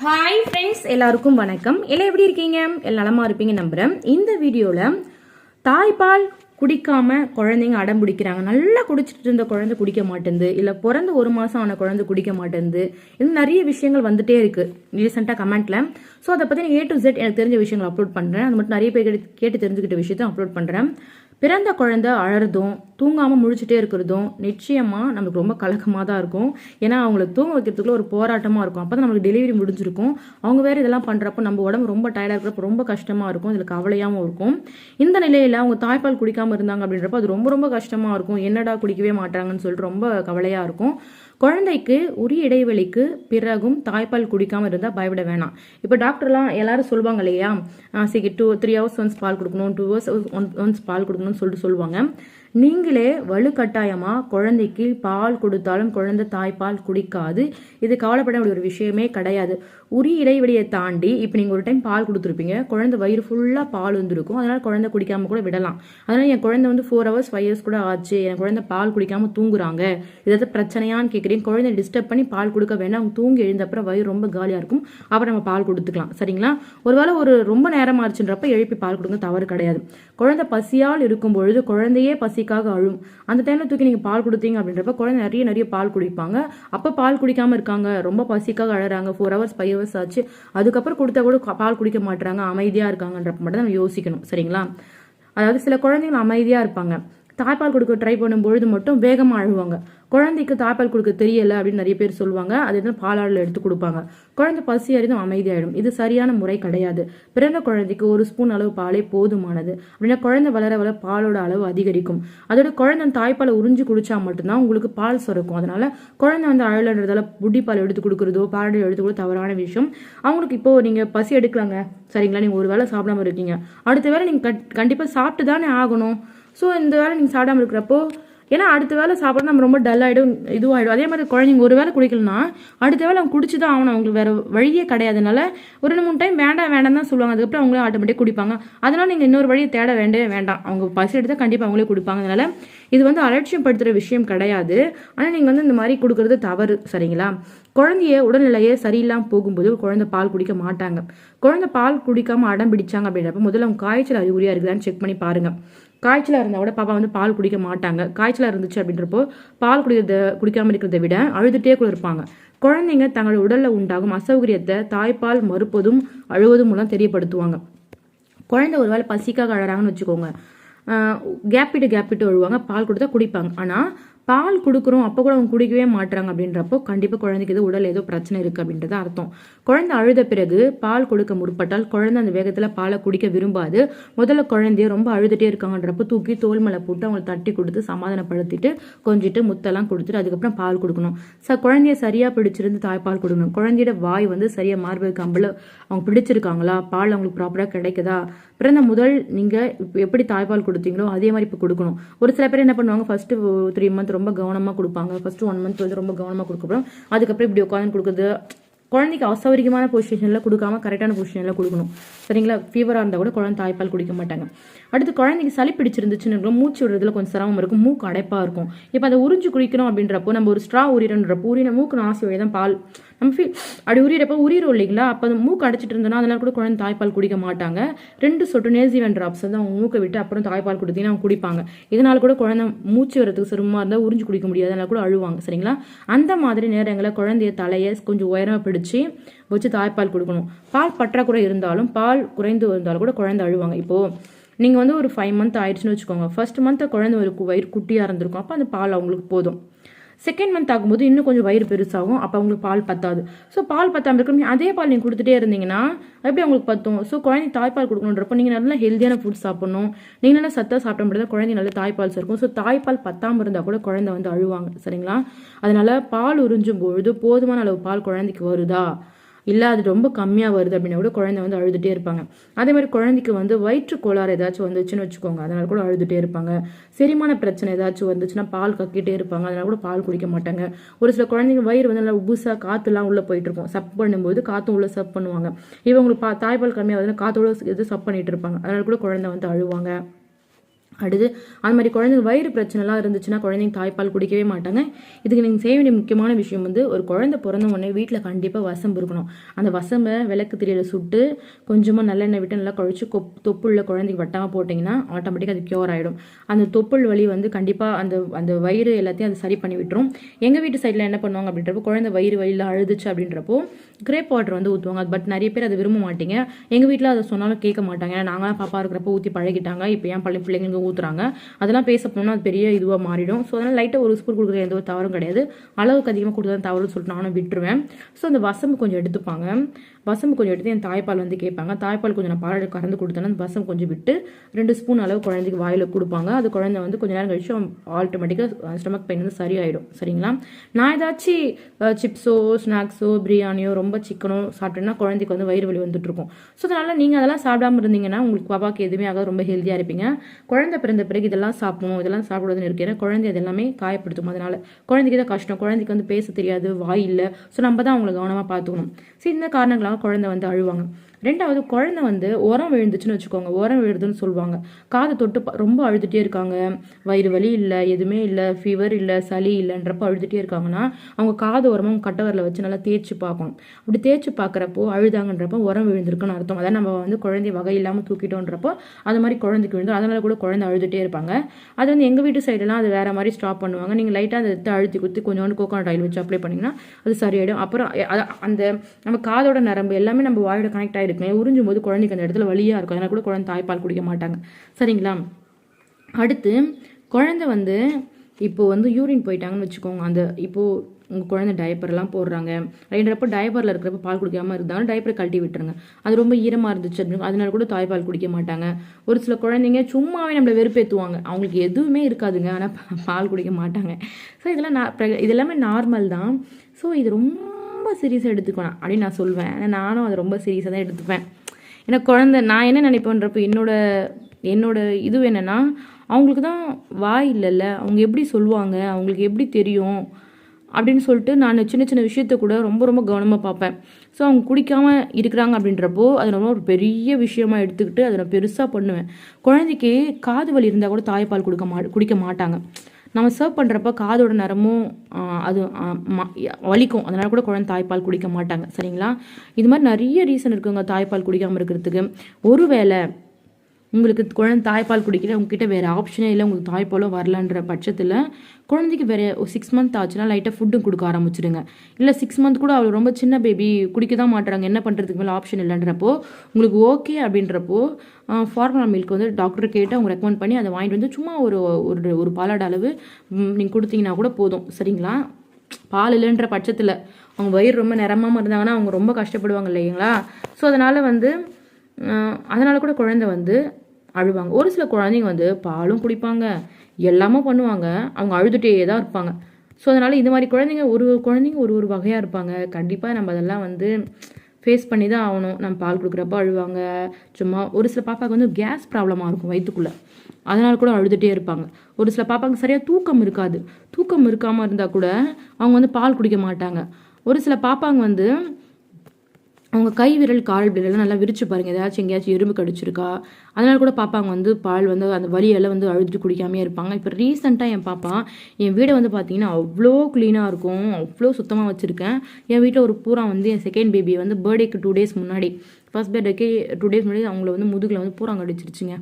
Hi friends எல்லாருக்கும் வணக்கம். எல்லாம் எப்படி இருக்கீங்க? எல்லாம் நலமாக இருப்பீங்க நம்புகிறேன் இந்த வீடியோவில் தாய்ப்பால் குடிக்காம குழந்தைங்க அடம் பிடிக்கிறாங்க. நல்லா குடிச்சிட்டு இருந்த குழந்தை குடிக்க மாட்டேங்குது. இல்லை பிறந்து ஒரு மாதம் ஆன குழந்தை குடிக்க மாட்டேங்குது. இன்னும் நிறைய விஷயங்கள் வந்துட்டே இருக்குது ரீசெண்டாக கமெண்ட்டில் ஸோ அதை பற்றி ஏ டு செட் எனக்கு தெரிஞ்ச விஷயங்கள் அப்லோட் பண்ணுறேன் அது மட்டும் நிறைய பேர் கேட்டு- கேட்டு தெரிஞ்சுக்கிட்ட விஷயத்தை அப்லோட் பண்ணுறேன் பிறந்த குழந்தை அழறதும் தூங்காமல் முழிச்சிட்டே இருக்கிறதும் நிச்சயமாக நமக்கு ரொம்ப கலக்கமாக தான் இருக்கும். ஏன்னா அவங்கள தூங்க வைக்கிறதுக்குள்ள ஒரு போராட்டமாக இருக்கும். அப்போ தான் நமக்கு டெலிவரி முடிஞ்சிருக்கும். அவங்க வேறு இதெல்லாம் பண்ணுறப்போ நம்ம உடம்பு ரொம்ப டயர்டாக இருக்கிறப்ப ரொம்ப கஷ்டமாக இருக்கும். இதில் கவலையாகவும் இருக்கும். இந்த நிலையில் அவங்க தாய்ப்பால் குடிக்காமல் இருந்தாங்க அப்படின்றப்ப அது ரொம்ப ரொம்ப கஷ்டமாக இருக்கும். என்னடா குடிக்கவே மாட்டாங்கன்னு சொல்லிட்டு ரொம்ப கவலையாக இருக்கும். குழந்தைக்கு உரிய இடைவெளிக்கு பிறகும் தாய்ப்பால் குடிக்காமல் இருந்தால் பயப்பட வேணாம். இப்போ டாக்டர்லாம் எல்லாரும் சொல்லுவாங்க இல்லையா? சரி டூ த்ரீ ஹவர்ஸ் ஒன்ஸ் பால் கொடுக்கணும் டூ ஹவர்ஸ் ஒன்ஸ் பால் கொடுக்கணும் சொல்லிட்டு சொல்லுவாங்க. நீங்களே வலுக்கட்டாயமா குழந்தைக்கு பால் கொடுத்தாலும் குழந்தை தாய்ப்பால் குடிக்காது. இது கவலைப்பட வேண்டிய ஒரு விஷயமே கிடையாது. உரிய இடைவெளியை தாண்டி இப்போ நீங்கள் ஒரு டைம் பால் கொடுத்துருப்பீங்க. குழந்தை வயிறு ஃபுல்லாக பால் வந்துருக்கும். அதனால் குழந்தை குடிக்காமல் கூட விடலாம். அதனால் என் குழந்தை வந்து ஃபோர் ஹவர்ஸ் ஃபைவ் ஹவர்ஸ் கூட ஆச்சு. என் குழந்தை பால் குடிக்காமல் தூங்குறாங்க. ஏதாவது பிரச்சனையான்னு கேட்குறீங்க குழந்தை டிஸ்டர்ப் பண்ணி பால் கொடுக்க வேண்டாம். அவங்க தூங்கி எழுந்தப்பறம் வயிறு ரொம்ப காலியாக இருக்கும். அப்புறம் நம்ம பால் கொடுத்துக்கலாம். சரிங்களா? ஒருவேளை ஒரு ரொம்ப நேரமா இருச்சுன்றப்ப எழுப்பி பால் கொடுங்க. தவறு கிடையாது. குழந்தை பசியால் இருக்கும் பொழுது குழந்தையே பசி பசிக்காக அழும். அந்த டைம்ல தூக்கி நீங்க பால் கொடுத்தீங்க அப்படின்றப்ப குழந்தை நிறைய நிறைய பால் குடிப்பாங்க. அப்ப பால் குடிக்காம இருக்காங்க. ரொம்ப பசிக்காக அழறாங்க. ஃபோர் ஹவர்ஸ் ஃபைவ் ஹவர்ஸ் ஆச்சு. அதுக்கப்புறம் கொடுத்தா கூட பால் குடிக்க மாட்டாங்க அமைதியா இருக்காங்கன்றப்ப மட்டும் தான் நம்ம யோசிக்கணும். சரிங்களா? அதாவது சில குழந்தைங்க அமைதியா இருப்பாங்க. தாய்ப்பால் கொடுக்க ட்ரை பண்ணும்பொழுது மட்டும் வேகமா அழுவாங்க. குழந்தைக்கு தாய்ப்பால் கொடுக்க தெரியல அப்படின்னு நிறைய பேர் சொல்லுவாங்க. அது வந்து பாலாடல எடுத்து கொடுப்பாங்க. குழந்தை பசி அறிந்தும் அமைதியாயிடும். இது சரியான முறை கிடையாது. பிறந்த குழந்தைக்கு ஒரு ஸ்பூன் அளவு பாலே போதுமானது. அப்படின்னா குழந்தை வளர வளர பாலோட அளவு அதிகரிக்கும். அதோட குழந்தை தாய்ப்பாலை உறிஞ்சு குடிச்சா மட்டும்தான் உங்களுக்கு பால் சுரக்கும். அதனால குழந்தை வந்து அழலன்றதால புட்டி பால் எடுத்து கொடுக்குறதோ பாலாடை எடுத்து கொடுத்து தவறான விஷயம். அவங்களுக்கு இப்போ நீங்க பசி எடுக்கலாங்க. சரிங்களா? நீங்க ஒரு வேளை சாப்பிடாம இருக்கீங்க. அடுத்த வேளை நீங்க கண்டிப்பா சாப்பிட்டு தானே ஆகணும். ஸோ இந்த வேளை நீங்கள் சாப்பிடாம இருக்கிறப்போ ஏன்னா அடுத்த வேளை சாப்பிட நம்ம ரொம்ப டல் ஆகிடும் இதுவாகிடும் அதே மாதிரி குழந்தைங்க ஒரு வேளை குடிக்கலனா அடுத்த வேளை அவங்க குடிச்சு தான் ஆகணும். அவங்களுக்கு வேறு வழியே கிடையாதுனால ஒரு ரெண்டு மூணு டைம் வேண்டாம் வேண்டாம் தான் சொல்லுவாங்க. அதுக்கப்புறம் அவங்களே ஆட்டோமேட்டிக் குடிப்பாங்க. அதனால் நீங்கள் இன்னொரு வழியை தேட வேண்டவே வேண்டாம். அவங்க பசி எடுத்தால் கண்டிப்பாக அவங்களே குடிப்பாங்க அதனால் இது வந்து அலட்சியப்படுத்துகிற விஷயம் கிடையாது. ஆனால் நீங்கள் வந்து இந்த மாதிரி கொடுக்குறது தவறு சரிங்களா? குழந்தைய உடல்நிலையே சரியில்லாமல் போகும்போது குழந்தை பால் குடிக்க மாட்டாங்க. குழந்தை பால் குடிக்காமல் அடம் பிடிச்சாங்க அப்படின்றப்ப முதல்ல அவங்க காய்ச்சல் அறிகுறியாக இருக்குதான்னு செக் பண்ணி பாருங்கள் காய்ச்சலாக இருந்தால் கூட பாப்பா வந்து பால் குடிக்க மாட்டாங்க. காய்ச்சலாக இருந்துச்சு அப்படின்றப்போ பால் குடிக்கிறத குடிக்காமல் இருக்கிறத விட அழுதுகிட்டே கூட இருப்பாங்க. குழந்தைங்க தங்களோட உடலில் உண்டாகும் அசௌகரியத்தை தாய்ப்பால் மறுப்பதும் அழுவதும் மூலம் தெரியப்படுத்துவாங்க. குழந்தை ஒருவேளை பசிக்காக அழறாங்கன்னு வச்சுக்கோங்க. கேப்பிட்டு கேப்பிட்டு அழுவாங்க. பால் கொடுத்தா குடிப்பாங்க. ஆனால் பால் கொடுக்குறோம் அப்போ கூட அவங்க குடிக்கவே மாட்டுறாங்க அப்படின்றப்போ கண்டிப்பாக குழந்தைக்கு எதுவும் உடல் ஏதோ பிரச்சனை இருக்குது அப்படின்றது அர்த்தம். குழந்தை அழுத பிறகு பால் கொடுக்க முற்பட்டால் குழந்தை அந்த வேகத்தில் பாலை குடிக்க விரும்பாது. முதல்ல குழந்தைய ரொம்ப அழுதுகிட்டே இருக்காங்கன்றப்போ தூக்கி தோல் மேலே போட்டு அவங்களை தட்டி கொடுத்து சமாதானப்படுத்திட்டு கொஞ்சிட்டு முத்தெல்லாம் கொடுத்துட்டு அதுக்கப்புறம் பால் கொடுக்கணும். ச குழந்தைய சரியாக பிடிச்சிருந்து தாய்ப்பால் கொடுக்கணும். குழந்தையோட வாய் வந்து சரியாக மார்பு கம்பில் அவங்க பிடிச்சிருக்காங்களா? பால் அவங்களுக்கு ப்ராப்பராக கிடைக்குதா? பிறந்த முதல் நீங்கள் எப்படி தாய்ப்பால் கொடுத்தீங்களோ அதே மாதிரி இப்போ கொடுக்கணும். ஒரு சில பேர் என்ன பண்ணுவாங்க ஃபஸ்ட்டு த்ரீ மந்த் ரொம்ப கவனமாக கொடுப்பாங்க ஃபஸ்ட்டு ஒன் மந்த் வந்து ரொம்ப கவனமாக கொடுக்கப்படும் அதுக்கப்புறம் இப்படி உட்காந்து கொடுக்குறது குழந்தைக்கு அசௌகரியமான பொசிஷனில் கொடுக்காம கரெக்டான பொசிஷனில் கொடுக்கணும். சரிங்களா? ஃபீவராக இருந்தால் கூட குழந்தை தாய்ப்பால் குடிக்க மாட்டாங்க. அடுத்து குழந்தைக்கு சளி பிடிச்சிருந்துச்சுன்னு மூச்சு விடுறதுல கொஞ்சம் சிரமம் இருக்கும் மூக்கு அடைப்பாக இருக்கும். இப்போ அதை உறிஞ்சு குடிக்கணும் அப்படின்றப்போ நம்ம ஒரு ஸ்ட்ரா உரிடன்றப்போ உரின மூக்கு நாசி வழி தான் பால் நம்ம ஃபீல் அப்படி உரியறப்ப உரியிறோம் இல்லைங்களா? அப்போ அந்த மூக்கு அடைச்சிட்டு இருந்தோம்னா அதனால கூட குழந்தை தாய்ப்பால் குடிக்க மாட்டாங்க. ரெண்டு சொட்டு நேசிவன் ட்ராப்ஸ் வந்து அவங்க மூக்கை விட்டு அப்புறம் தாய்ப்பால் கொடுத்தீங்கன்னா அவங்க குடிப்பாங்க. இதனால் கூட குழந்தை மூச்சு வரத்துக்கு சிரமமாக இருந்தால் உறிஞ்சு குடிக்க முடியாது. அதனால் கூட அழுவாங்க. சரிங்களா? அந்த மாதிரி நேரங்களில் குழந்தைய தலையை கொஞ்சம் உயரமாக பிடிச்சு வச்சு தாய்ப்பால் கொடுக்கணும். பால் பற்றாக்குறை இருந்தாலும் பால் குறைந்து இருந்தாலும் கூட குழந்தை அழுவாங்க. இப்போது நீங்கள் வந்து ஒரு ஃபைவ் மந்த் ஆயிடுச்சுன்னு வச்சுக்கோங்க. ஃபர்ஸ்ட் மந்த் குழந்தை ஒரு வயிறு குட்டியாக இருந்திருக்கும். அப்போ அந்த பால் அவங்களுக்கு போதும். செகண்ட் மந்த் ஆகும்போது இன்னும் கொஞ்சம் வயிறு பெருசாகும். அப்போ அவங்களுக்கு பால் பத்தாது. ஸோ பால் பத்தாமல் இருக்கணும் அதே பால் நீங்கள் கொடுத்துட்டே இருந்தீங்கன்னா எப்படி அவங்களுக்கு பத்தும்? ஸோ குழந்தை தாய்ப்பால் கொடுக்கணுன்றப்போ நீங்கள் நல்லா ஹெல்த்தியான ஃபுட் சாப்பிடணும். நீங்கள் நல்லா சத்தாக சாப்பிட்ட முடியாது தான் குழந்தை நல்ல தாய்ப்பால் இருக்கும் ஸோ தாய்ப்பால் பத்தாமல் இருந்தால் கூட குழந்தை வந்து அழுவாங்க. சரிங்களா? அதனால் பால் உறிஞ்சும் பொழுது போதுமான அளவு பால் குழந்தைக்கு வருதா? இல்லை அது ரொம்ப கம்மியாக வருது அப்படின்னா கூட குழந்தை வந்து அழுதுகிட்டே இருப்பாங்க. அதே மாதிரி குழந்தைக்கு வந்து வயிற்று கோளாறு ஏதாச்சும் வந்துச்சுன்னு வச்சுக்கோங்க. அதனால் கூட அழுதுகிட்டே இருப்பாங்க. செரிமான பிரச்சனை ஏதாச்சும் வந்துச்சுன்னா பால் கக்கிட்டே இருப்பாங்க. அதனால் கூட பால் குடிக்க மாட்டாங்க. ஒரு சில குழந்தைங்க வயிறு வந்து நல்லா உபுசாக காற்றுலாம் உள்ளே போயிட்டு இருக்கும் சப் பண்ணும்போது காற்றும் உள்ளே சப் பண்ணுவாங்க. இவங்களுக்கு பா தாய்ப்பால் கம்மியாகுதுன்னா காற்றோட இது சப் பண்ணிட்டு இருப்பாங்க. அதனால் கூட குழந்தை வந்து அழுவாங்க. அடுத்து அது மாதிரி குழந்தைங்க வயிறு பிரச்சனைலாம் இருந்துச்சுன்னா குழந்தைங்க தாய்ப்பால் குடிக்கவே மாட்டாங்க. இதுக்கு நீங்கள் செய்ய வேண்டிய முக்கியமான விஷயம் வந்து ஒரு குழந்தை பிறந்த உடனே வீட்டில் கண்டிப்பாக வசம்பு இருக்கணும். அந்த வசம்பை விளக்கு திரியில் சுட்டு கொஞ்சமாக நல்லெண்ணெய் விட்டு நல்லா குழச்சி கொப் தொப்புள்ள குழந்தைக்கு வட்டாமல் போட்டிங்கன்னா ஆட்டோமேட்டிக்காக அது க்யூர் ஆகிடும் அந்த தொப்புள் வலி வந்து கண்டிப்பாக அந்த அந்த வயிறு எல்லாத்தையும் அது சரி பண்ணி விட்டுரும். எங்கள் வீட்டு சைடில் என்ன பண்ணுவாங்க அப்படின்றப்போ குழந்தை வயிறு வழியில் அழுதுச்சு அப்படின்றப்போ கிரேப் வாட்டர் வந்து ஊற்றுவாங்க பட் நிறைய பேர் அதை விரும்ப மாட்டீங்க. எங்கள் வீட்டில் அதை சொன்னாலும் கேட்க மாட்டாங்க. ஏன்னா நாங்களாம் பாப்பா இருக்கிறப்போ ஊற்றி பழகிட்டாங்க. இப்போ ஏன் பள்ளி பிள்ளைங்களுக்கு ஊற்றுறாங்க அதெல்லாம் பேச போனால் அது பெரிய இதுவாக மாறிடும். ஸோ அதனால் லைட்டாக ஒரு ஸ்பூன் கொடுக்குற எந்த ஒரு தவறும் கிடையாது. அளவுக்கு அதிகமாக கொடுத்தா தவறுன்னு சொல்லிட்டு நானும் விட்டுருவேன். ஸோ அந்த வசம்பு கொஞ்சம் எடுத்துப்பாங்க. பசம்பு கொஞ்சம் எடுத்து என் தாய்ப்பால் வந்து கேட்பாங்க. தாய்ப்பால் கொஞ்சம் நான் பால் கறந்து கொடுத்தேன்னா அந்த கொஞ்சம் விட்டு ரெண்டு ஸ்பூன் அளவு குழந்தைக்கு வாயில் கொடுப்பாங்க. அது குழந்தை வந்து கொஞ்ச நேரம் கழிச்சு ஆட்டோமேட்டிக்காக ஸ்டமக் பெயின் வந்து சரியாயிடும். சரிங்களா? நான் ஏதாச்சும் சிப்ஸோ ஸ்நாக்ஸோ பிரியாணியோ ரொம்ப சிக்கனோ சாப்பிட்டேன்னா குழந்தைக்கு வந்து வயிறு வலி வந்துட்டு இருக்கும். ஸோ அதனால் நீங்கள் அதெல்லாம் சாப்பிடாம இருந்தீங்கன்னா உங்களுக்கு பாப்பாக்கு எதுவுமே ஆகாது ரொம்ப ஹெல்த்தியாக இருப்பீங்க. குழந்தை பிறந்த பிறகு இதெல்லாம் சாப்பிடணும் இதெல்லாம் சாப்பிடுவதுன்னு இருக்கிறேன். குழந்தை அது எல்லாமே காயப்படுத்தும் அதனால. குழந்தைக்கு தான் கஷ்டம். குழந்தைக்கு வந்து பேச தெரியாது வாய் இல்லை. ஸோ நம்ம தான் அவங்களை கவனமாக பார்த்துக்கணும். ஸோ இந்த காரணங்களாக குழந்தை வந்து அழுவாங்க. ரெண்டாவது குழந்தை வந்து உரம் விழுந்துச்சுன்னு வச்சுக்கோங்க. உரம் விழுதுன்னு சொல்லுவாங்க. காதை தொட்டு ரொம்ப அழுதுகிட்டே இருக்காங்க. வயிறு வலி இல்லை எதுவுமே இல்லை ஃபீவர் இல்லை சளி இல்லைன்றப்போ அழுதுகிட்டே இருக்காங்கன்னா அவங்க காது உரமும் கட்டவரில் வச்சு நல்லா தேய்ச்சி பார்க்கணும். அப்படி தேய்ச்சி பார்க்குறப்போ அழுதாங்கன்றப்போ உரம் விழுந்திருக்குன்னு அர்த்தம். அதான் நம்ம வந்து குழந்தை வகை இல்லாமல் தூக்கிட்டோன்றப்போ அது மாதிரி குழந்தைக்கு விழுந்து அதனால கூட குழந்தை அழுதுகிட்டே இருப்பாங்க. அது வந்து எங்கள் வீட்டு சைடெல்லாம் அது வேறு மாதிரி ஸ்டாப் பண்ணுவாங்க. நீங்கள் லைட்டாக அதை எடுத்து அழுத்தி குத்தி கொஞ்சோண்டு கோகோனட் ஆயில் வச்சு அப்ளை பண்ணிங்கன்னா அது சரியாயிடும். அப்புறம் அந்த நம்ம காதோட நரம்பு எல்லாமே நம்ம வாயோட கனெக்ட் ஆகிருக்குமே உறிஞ்சும் போது குழந்தைக்கு அந்த இடத்துல வழியாக இருக்கும். அதனால் கூட குழந்தை தாய்ப்பால் குடிக்க மாட்டாங்க. சரிங்களா? அடுத்து குழந்தை வந்து இப்போ வந்து யூரின் போயிட்டாங்கன்னு வச்சுக்கோங்க. அந்த இப்போது உங்கள் குழந்தை டயப்பர்லாம் போடுறாங்க. அப்படின்றப்போ டயப்பரில் இருக்கிறப்ப பால் குடிக்காமல் இருந்தாலும் டயப்பரை கழட்டி விட்டுருங்க. அது ரொம்ப ஈரமாக இருந்துச்சு அப்படின்னு அதனால கூட தாய்ப்பால் குடிக்க மாட்டாங்க. ஒரு சில குழந்தைங்க சும்மாவே நம்மளை வெறுப்பேற்றுவாங்க அவங்களுக்கு எதுவுமே இருக்காதுங்க. ஆனால் பால் குடிக்க மாட்டாங்க. ஸோ இதெல்லாம் நான் இது எல்லாமே நார்மல் தான். ஸோ இது ரொம்ப சீரியஸாக எடுத்துக்கணும் அப்படின்னு நான் சொல்வேன். ஆனா நானும் அதை ரொம்ப சீரியஸாக தான் எடுத்துப்பேன். ஏன்னா குழந்த நான் என்ன நினைப்பேன்றப்ப என்னோட என்னோடய இது என்னென்னா அவங்களுக்கு தான் வாய் இல்லைல்ல. அவங்க எப்படி சொல்லுவாங்க? அவங்களுக்கு எப்படி தெரியும்? அப்படின்னு சொல்லிட்டு நான் சின்ன சின்ன விஷயத்த கூட ரொம்ப ரொம்ப கவனமாக பார்ப்பேன். ஸோ அவங்க குடிக்காமல் இருக்கிறாங்க அப்படின்றப்போ அது ரொம்ப ஒரு பெரிய விஷயமா எடுத்துக்கிட்டு அதை நான் பெருசாக பண்ணுவேன். குழந்தைக்கு காது வலி இருந்தால் கூட தாய்ப்பால் கொடுக்க மா குடிக்க மாட்டாங்க. நம்ம சர்வ் பண்ணுறப்ப காதோட நரமும் அது ம- வலிக்கும். அதனால் கூட குழந்தை தாய்ப்பால் குடிக்க மாட்டாங்க. சரிங்களா? இது மாதிரி நிறைய ரீசன் இருக்குங்க தாய்ப்பால் குடிக்காமல் இருக்கிறதுக்கு. ஒருவேளை உங்களுக்கு குழந்தை தாய்ப்பால் குடிக்கிற உங்ககிட்ட வேறு ஆப்ஷனே இல்லை உங்களுக்கு தாய்ப்பாலோ வரலன்ற பட்சத்தில் குழந்தைக்கு வேறு சிக்ஸ் மந்த் ஆச்சுன்னா லைட்டாக ஃபுட்டும் கொடுக்க ஆரம்பிச்சிடுங்க இல்லை சிக்ஸ் மந்த் கூட அவள் ரொம்ப சின்ன பேபி குடிக்க தான் மாட்டுறாங்க என்ன பண்ணுறதுக்கு மேலே ஆப்ஷன் இல்லைன்றப்போ உங்களுக்கு ஓகே அப்படின்றப்போ ஃபார்முலா மில்க் வந்து டாக்டர் கேட்டு அவங்க ரெக்கமெண்ட் பண்ணி அதை வாங்கிட்டு வந்து சும்மா ஒரு ஒரு ஒரு பாலாட அளவு நீங்கள் கொடுத்தீங்கன்னா கூட போதும். சரிங்களா? பால் இல்லைன்ற பட்சத்தில். அவங்க வயிறு ரொம்ப நிரம்பாமல் இருந்தாங்கன்னா அவங்க ரொம்ப கஷ்டப்படுவாங்க இல்லைங்களா? ஸோ அதனால் வந்து அதனால் கூட குழந்தை வந்து அழுவாங்க. ஒரு சில குழந்தைங்க வந்து பாலும் குடிப்பாங்க எல்லாமே பண்ணுவாங்க. அவங்க அழுதுகிட்டே தான் இருப்பாங்க. ஸோ அதனால் இந்த மாதிரி குழந்தைங்க ஒரு ஒரு குழந்தைங்க ஒரு ஒரு வகையாக இருப்பாங்க. கண்டிப்பாக நம்ம அதெல்லாம் வந்து ஃபேஸ் பண்ணி தான் ஆகணும். நம்ம பால் கொடுக்குறப்ப அழுவாங்க. சும்மா ஒரு சில பாப்பாவுக்கு வந்து கேஸ் ப்ராப்ளமாக இருக்கும் வயிற்றுக்குள்ளே அதனால் கூட அழுதுகிட்டே இருப்பாங்க. ஒரு சில பாப்பாவுக்கு சரியாக தூக்கம் இருக்காது. தூக்கம் இருக்காமல் இருந்தால் கூட அவங்க வந்து பால் குடிக்க மாட்டாங்க. ஒரு சில பாப்பாங்க வந்து அவங்க கை விரல் கால் விரலாம் நல்லா விரிச்சு பாருங்கள் ஏதாச்சும் எங்கேயாச்சும் எறும்பு கடிச்சிருக்கா? அதனால கூட பாப்பாங்க வந்து பால் வந்து அந்த வலியெல்லாம் வந்து அழுதுட்டு குடிக்காமே இருப்பாங்க. இப்போ ரீசெண்டாக என் பாப்பா என் வீடை வந்து பார்த்தீங்கன்னா அவ்வளோ க்ளீனாக இருக்கும். அவ்வளோ சுத்தமாக வச்சுருக்கேன். என் வீட்டில் ஒரு பூரா வந்து என் செகண்ட் பேபி வந்து பர்த்டேக்கு டூ டேஸ் முன்னாடி. ஃபர்ஸ்ட் பர்த்டேக்கு டூ டேஸ் முன்னாடி அவங்கள வந்து முதுகில் வந்து பூரா கடிச்சிருச்சுங்க.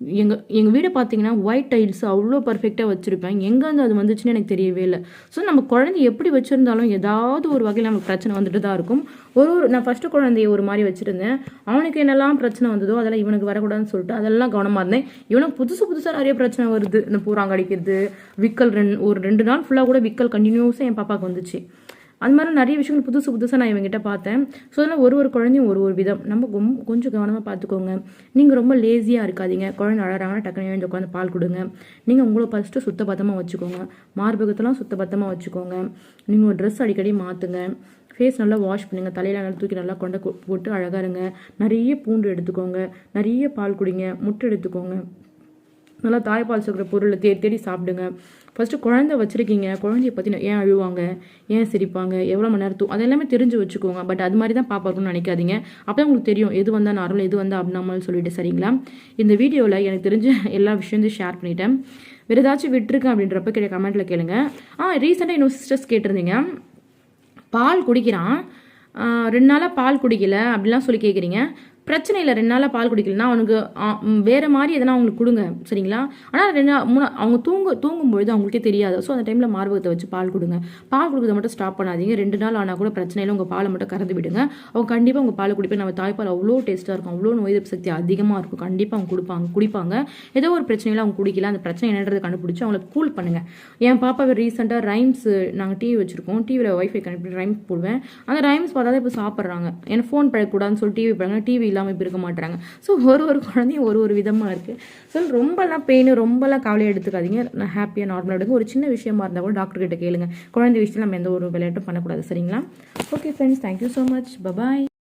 எங்கள் எங்கள் வீடை பார்த்தீங்கன்னா ஒயிட் டைல்ஸ் அவ்வளோ பர்ஃபெக்டாக வச்சுருப்பேன். எங்கேருந்து அது வந்துச்சுன்னு எனக்கு தெரியவே இல்லை. ஸோ நம்ம குழந்தை எப்படி வச்சுருந்தாலும் ஏதாவது ஒரு வகையில் நமக்கு பிரச்சனை வந்துட்டு தான் இருக்கும். ஒரு ஒரு நான் ஃபஸ்ட்டு குழந்தைய ஒரு மாதிரி வச்சுருந்தேன். அவனுக்கு என்னெல்லாம் பிரச்சனை வந்ததோ அதெல்லாம் இவனுக்கு வரக்கூடாதுன்னு சொல்லிட்டு அதெல்லாம் கவனமாக இருந்தேன். இவனுக்கு புதுசு புதுசாக நிறைய பிரச்சனை வருது. இந்த பூராங்க அடிக்கிறது விக்கல் ரெண்டு ஒரு ரெண்டு நாள் ஃபுல்லாக கூட விக்கல் கண்டினியூஸாக என் பாப்பாவுக்கு வந்துச்சு. அது மாதிரி நிறைய விஷயங்கள் புதுசு புதுசாக நான் இவங்ககிட்ட பார்த்தேன். ஸோ அதனால் ஒரு ஒரு குழந்தையும் ஒரு ஒரு விதம். நம்ம கொம் கொஞ்சம் கவனமாக பார்த்துக்கோங்க. நீங்கள் ரொம்ப லேசியாக இருக்காதீங்க. குழந்தை அழகிறாங்கன்னா டக்குனு எழுந்து உட்காந்து பால் கொடுங்க. நீங்கள் உங்களை ஃபஸ்ட்டு சுத்தபத்தமாக வச்சுக்கோங்க. மார்பகத்தெல்லாம் சுத்தபத்தமாக வச்சுக்கோங்க. நீங்கள் ஒரு ட்ரெஸ் அடிக்கடி மாற்றுங்க ஃபேஸ் நல்லா வாஷ் பண்ணுங்கள் தலையில் நல்லா தூக்கி நல்லா கொண்ட போட்டு அழகாக இருங்க. நிறைய பூண்டு எடுத்துக்கோங்க. நிறைய பால் குடிங்க. முட்டை எடுத்துக்கோங்க. நல்லா தாய்ப்பால் சுக்கிற பொருளை தேடி தேடி சாப்பிடுங்க. ஃபஸ்ட்டு குழந்தை வச்சுருக்கீங்க குழந்தைய பற்றி ஏன் அழுவாங்க? ஏன் சிரிப்பாங்க? எவ்வளோ மணி நேரம் தூ அதெல்லாமே தெரிஞ்சு வச்சுக்கோங்க. பட் அது மாதிரி தான் பாப்பா நினைக்காதீங்க. அப்போ உங்களுக்கு தெரியும் எது வந்தால் நார்மல் எது வந்தால் அப்நார்மல் சொல்லிட்டு சரிங்களா? இந்த வீடியோவில் எனக்கு தெரிஞ்ச எல்லா விஷயத்தையும் ஷேர் பண்ணிட்டேன். வேறு ஏதாச்சும் விட்டுருக்கேன் அப்படின்றப்ப கே கமெண்ட்டில் கேளுங்க. ஆ ரீசெண்டாக இன்னும் சிஸ்டர்ஸ் கேட்டிருந்தீங்க. பால் குடிக்கிறான். ரெண்டு நாளாக பால் குடிக்கல அப்படிலாம் சொல்லி கேட்குறீங்க பிரச்சனை இல்லை ரெண்டு நாளாக பால் குடிக்கலனா அவனுக்கு வேறு மாதிரி எதனா அவங்களுக்கு கொடுங்க சரிங்களா? ஆனால் ரெண்டு நாள் மூணு அவங்க தூங்க தூங்கும்பொழுது அவங்களுக்கே தெரியாது. ஸோ அந்த டைமில் மார்பகத்தை வச்சு பால் கொடுங்க. பால் கொடுக்குறத மட்டும் ஸ்டாப் பண்ணாதீங்க. ரெண்டு நாள் ஆனால் கூட பிரச்சனையில் உங்கள் பாலை மட்டும் கறந்து விடுங்க. அவங்க கண்டிப்பாக உங்கள் பால் குடிப்பேன். நம்ம தாய்ப்பால் அவ்வளோ டேஸ்ட்டாக இருக்கும். அவ்வளோ நோய் எதிர்ப்பு சக்தி அதிகமாக இருக்கும். கண்டிப்பாக அவங்க கொடுப்பாங்க குடிப்பாங்க. ஏதோ ஒரு பிரச்சனையில் அவங்க குடிக்கல. அந்த பிரச்சனை என்னன்றதை கண்டுபிடிச்சி அவங்களை கூல் பண்ணுங்க. என் பாப்பாவை ரீசெண்டாக ரைம்ஸ் நாங்கள் டிவி வச்சுருக்கோம். டிவியில் ஒய்ஃபை கனெக்ட் பண்ணி ரைம்ஸ் போடுவேன். அந்த ரைம்ஸ் பார்த்தா தான் இப்போ சாப்பிட்றாங்க. ஏன்னா ஃபோன் பழக்கூடாதுன்னு சொல்லி டிவி பழங்க டிவி இல்லாமல் இப்போ இருக்க மாட்டாங்க ஸோ ஒரு ஒரு குழந்தையும் ஒரு ஒரு விதமாக இருக்குது ஸோ ரொம்பலாம் பெயின் ரொம்பலாம் கவலையை எடுத்துக்காதீங்க. நான் ஹாப்பியாக நார்மலாக எடுங்க. ஒரு சின்ன விஷயமா இருந்தால் கூட டாக்டர் கிட்ட கேளுங்க. குழந்தை விஷயத்தில் நம்ம எந்த ஒரு விளையாட்டும் பண்ணக்கூடாது. சரிங்களா? Okay friends thank you so much bye bye